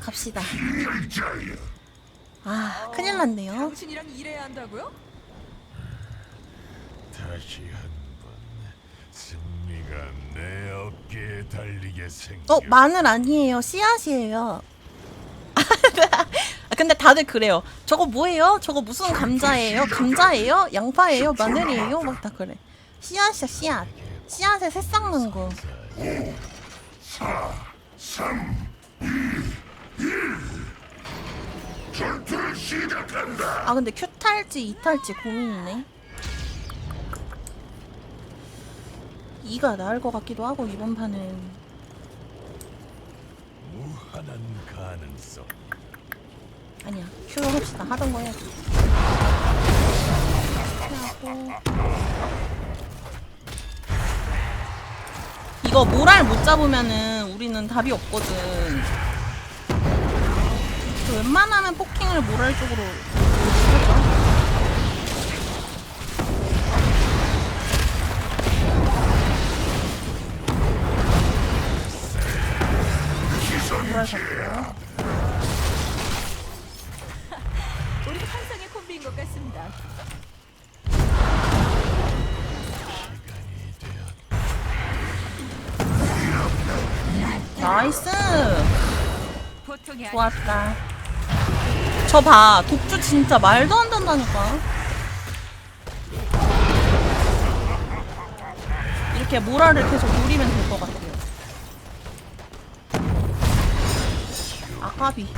갑시다. 아, 큰일 났네요. 당신이랑 일해야 한다고요? 다시 한 번 승리가 내 어깨에 달리게 생겨. 어, 마늘 아니에요. 씨앗이에요. 아, 근데 다들 그래요. 저거 뭐예요? 저거 무슨 감자예요? 감자예요? 양파예요? 마늘이에요? 막 다 그래. 씨앗이야, 씨앗. 씨앗에 새 싹는 거. 전투를 시작한다. 아, 근데 Q 탈지 E 탈지 고민이네. 이가 나을 것 같기도 하고 이번 판은 무한한 가능성. 아니야. Q 합시다. 하던 거 해야지. 하고 이거 모랄 못 잡으면은 우리는 답이 없거든. 그 웬만하면 포킹을 모랄 쪽으로 잡고요. 우리 환상의 콤비인 것 같습니다. 나이스. 좋았다. 저 봐, 독주 진짜 말도 안 된다니까. 이렇게 모라를 계속 누리면 될 것 같아요. 아까비.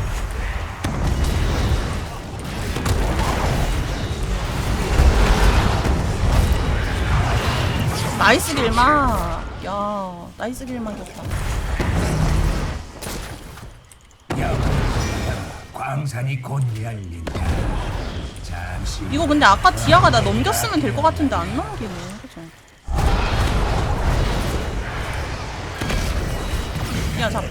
나이스 길마. 야, 나이스 길마였다. 광산이 곧 열린다. 잠시 이거 근데 아까 디아가 나 넘겼으면 될 것 같은데 안 넘기네. 디아 잡고.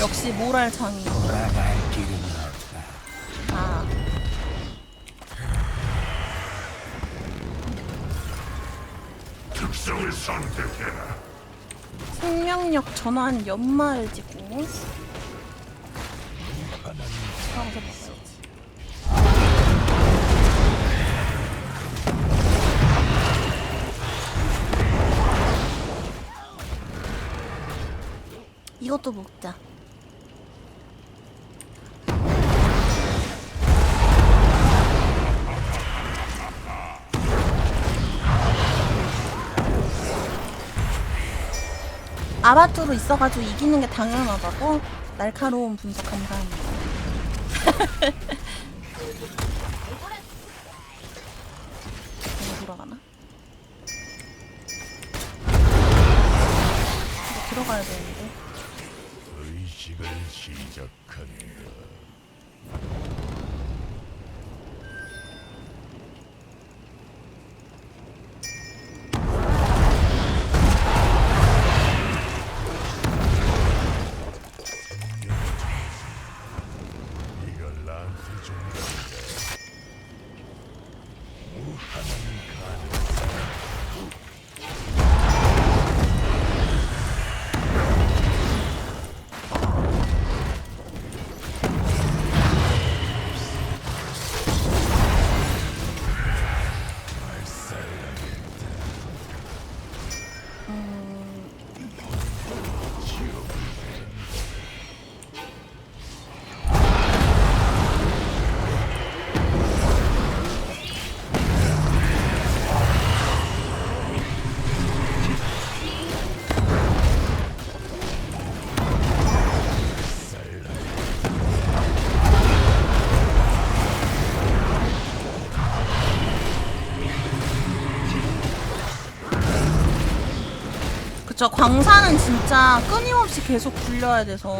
역시 모랄 장이. 생명력 전환 연마를 찍고 하면서 먹어야지. 이것도 먹자. 아바투로 있어가지고 이기는 게 당연하다고 날카로운 분석 감사합니다. 무한한 가능 성. 그쵸 광산은 진짜 끊임없이 계속 굴려야 돼서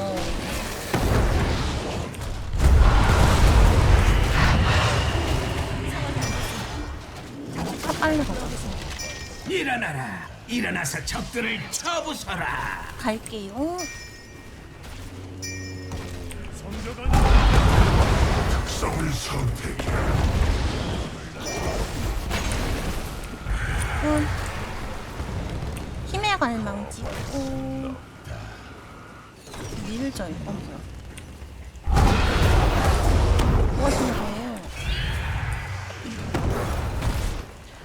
차 빨리 가자 일어나라. 일어나서 적들을 쳐부숴라. 갈게요 특성을 선택해. 음. 갈망 찍고 밀절 어 뭐야 뭐 하시는 거예요?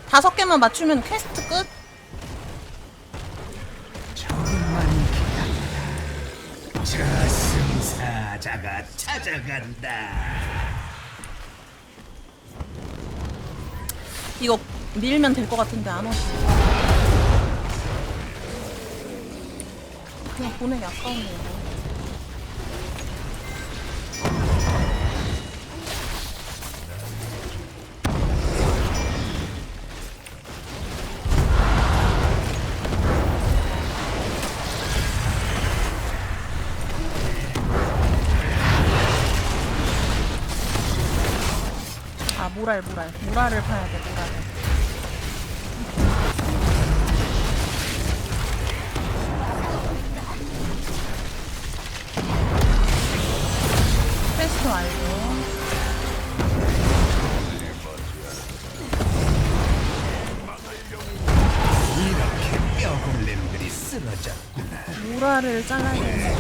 다섯 개만 맞추면 퀘스트 끝. 저승사자가 찾아간다. 이거 밀면 될 것 같은데 안 오지 그냥 보내기 아까운데요 아 모랄 모랄. 모랄을 파야 돼. 모랄 완료 이렇게 뼈골렘들이 쓰러졌구나. 잘라야 되는데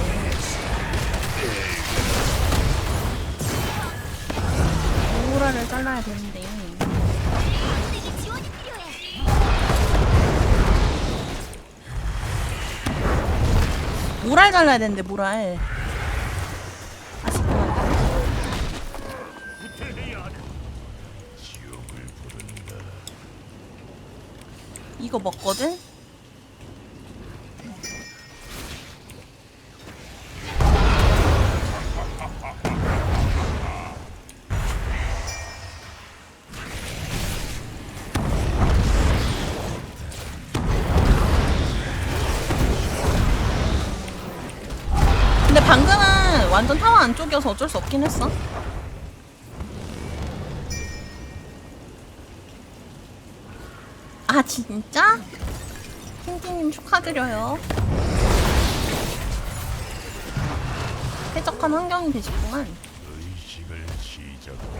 모랄을 잘라야 되는데 모랄 잘라야 되는데 모랄 이거 먹거든? 근데 방금은 완전 타워 안쪽이어서 어쩔 수 없긴 했어. 아 진짜? 팅팅님 축하드려요. 쾌적한 환경이 되셨구만. 의식을 나를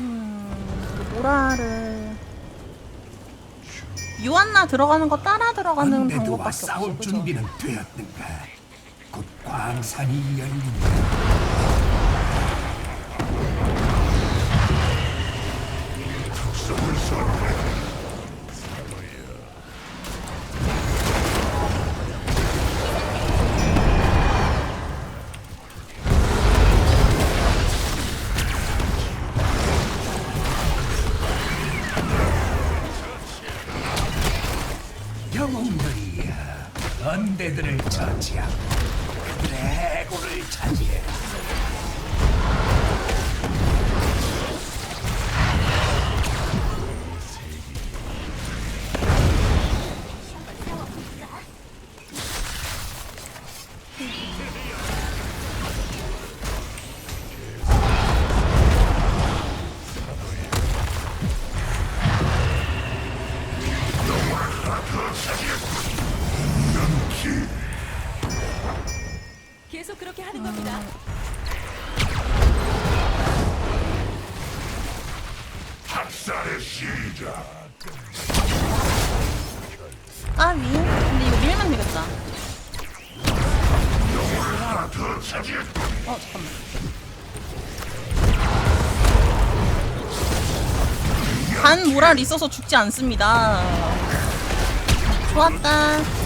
음, 모라를 유한나 들어가는 거 따라 들어가는 방법밖에 싸울 없어. 그죠? 준비는 되었는가? 곧 광산이 열린다. Valencia. 밀면 되겠다. 어 잠깐만. 간 모랄 있어서 죽지 않습니다. 좋았다.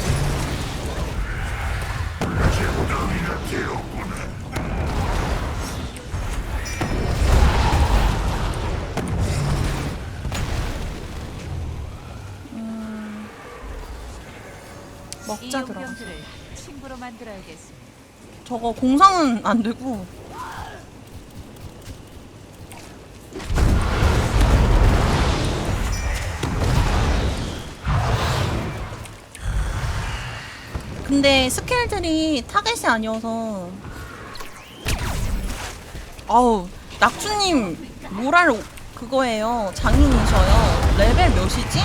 먹자 들어. 용병들을 친구로 만들어야겠습니다. 저거 공상은 안 되고. 근데 스킬들이 타겟이 아니어서 아우 낙주님 모랄 오- 그거예요. 장인이셔요. 레벨 몇이지?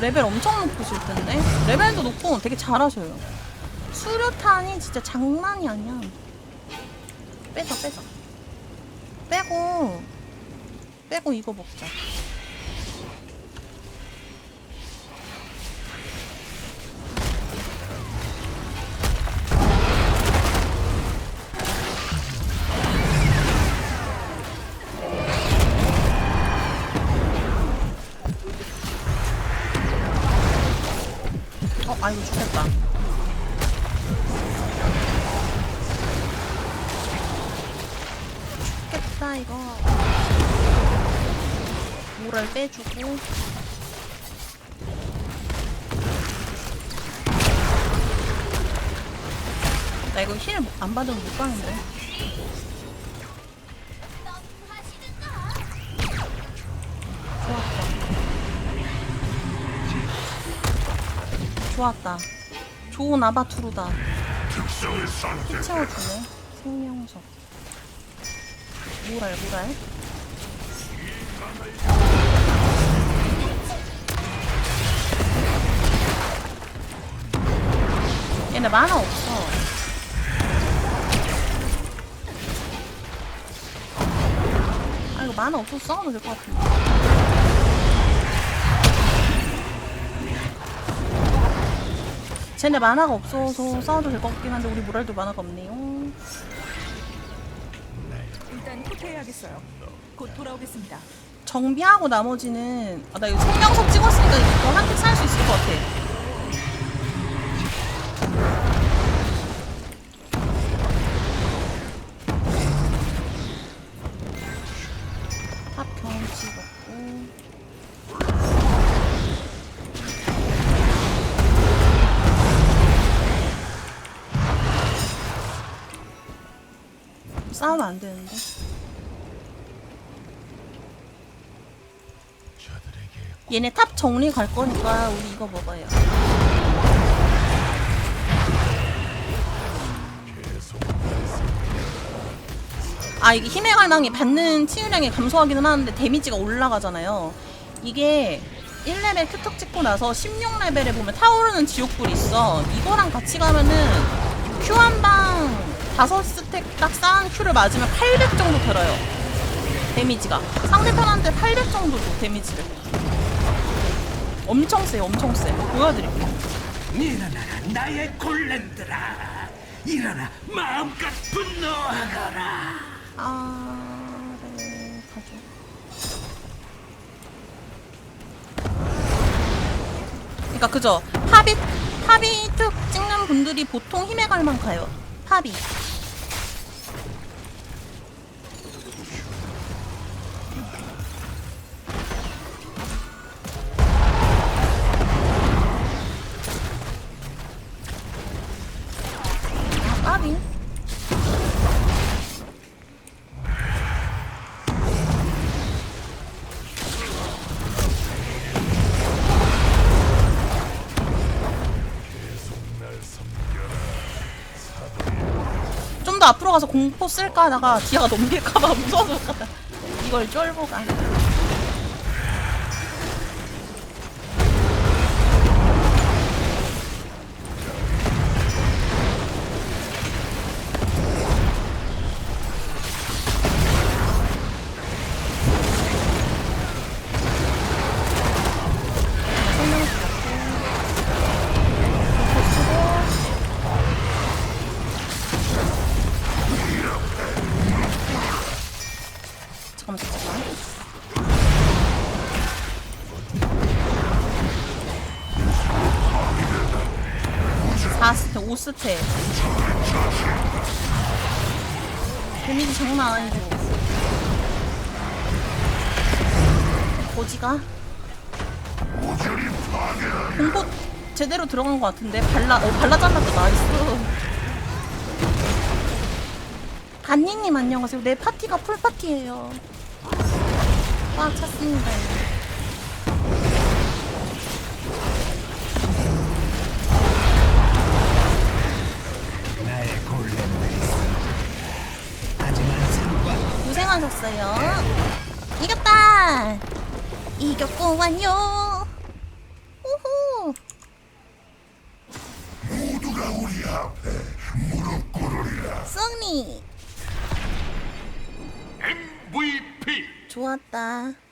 레벨 엄청 높으실 텐데. 레벨도 높고 되게 잘하셔요. 수류탄이 진짜 장난이 아니야. 빼자, 빼자. 빼고, 빼고 이거 먹자. 어, 아, 이거 죽겠다. 죽겠다, 이거. 모랄 빼주고. 나 이거 힐 안 받으면 못 가는데. 좋았다. 좋은 아바투르다. 선택. 채워주네. 생명석. 모랄, 모랄. 얘네 만화 없어. 아, 이거 만화 없어서 싸워도 될것 같은데. 쟤네 만화가 없어서 싸워도 될 것 같긴 한데 우리 모랄도 만화가 없네요. 일단 후퇴해야겠어요. 곧 돌아오겠습니다. 정비하고 나머지는 아, 나 이거 생명석 찍었으니까 이거 한팩살수 있을 것 같아. 탑 경치 먹고 싸우면 안 되는데. 얘네 탑 정리 갈 거니까 우리 이거 먹어요. 아 이게 힘의 갈망이 받는 치유량이 감소하기는 하는데 데미지가 올라가잖아요. 이게 1레벨 큐턱 찍고 나서 16레벨에 보면 타오르는 지옥불이 있어. 이거랑 같이 가면은 큐 한방 5스택 딱 쌓은 큐를 맞으면 800 정도 들어요. 데미지가. 상대편한테 800 정도 줘, 데미지를. 엄청 세요, 엄청 세. 보여드릴게요. 일어나라 나의 골렘들아 일어나 마음껏 분노하거라 아래 가죠. 그러니까 그죠. 팝이 팝이 툭 찍는 분들이 보통 힘의 갈망 가요. 팝이. 앞으로 가서 공포 쓸까 하다가 디아가 넘길까봐 무서워서. 이걸 쫄보가. 스테. 5스테 데미지 장난 아니고 고지가? 공포 제대로 들어간 것 같은데? 발라 어 발라 잘랐다. 나이스. 간니님 안녕하세요. 내 파티가 풀 파티예요. 꽉 찼습니다 좋았어요. 이겼다. 이겼고 완요. 우후. 모두가 우리 앞에 무릎 꿇으리라. 승리. MVP 좋았다.